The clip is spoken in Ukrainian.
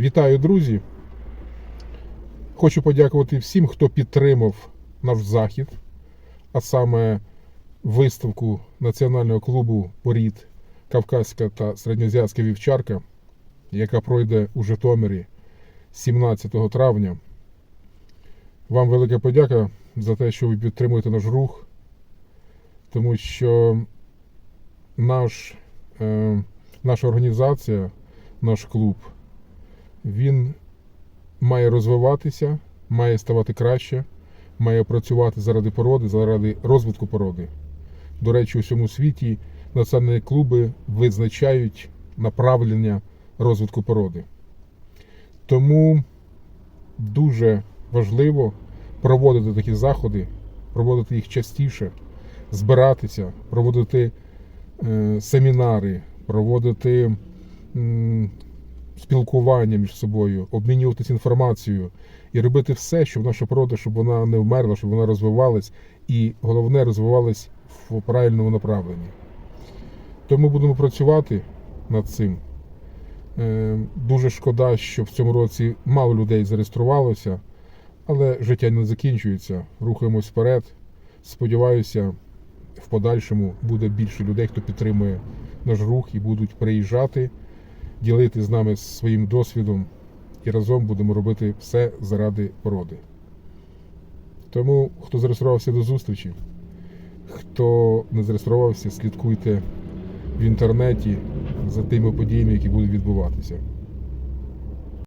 Вітаю, друзі! Хочу подякувати всім, хто підтримав наш захід, а саме виставку Національного клубу порід Кавказька та Середньоазіатська вівчарка, яка пройде у Житомирі 17 травня. Вам велика подяка за те, що ви підтримуєте наш рух, тому що наш, е, наша організація, наш клуб, він має розвиватися, має ставати краще, має працювати заради породи, заради розвитку породи. До речі, у всьому світі національні клуби визначають направлення розвитку породи. Тому дуже важливо проводити такі заходи, проводити їх частіше, збиратися, проводити е, семінари, проводити спілкування між собою, обмінюватися інформацією і робити все, щоб наша порода, щоб вона не вмерла, щоб вона розвивалась і головне розвивалась в правильному направленні. Тому будемо працювати над цим. Е, Дуже шкода, що в цьому році мало людей зареєструвалося, але життя не закінчується. Рухаємось вперед. Сподіваюся, в подальшому буде більше людей, хто підтримує наш рух і будуть приїжджати, ділити з нами своїм досвідом і разом будемо робити все заради породи. Тому, хто зареєструвався до зустрічі, хто не зареєструвався, слідкуйте в інтернеті за тими подіями, які будуть відбуватися.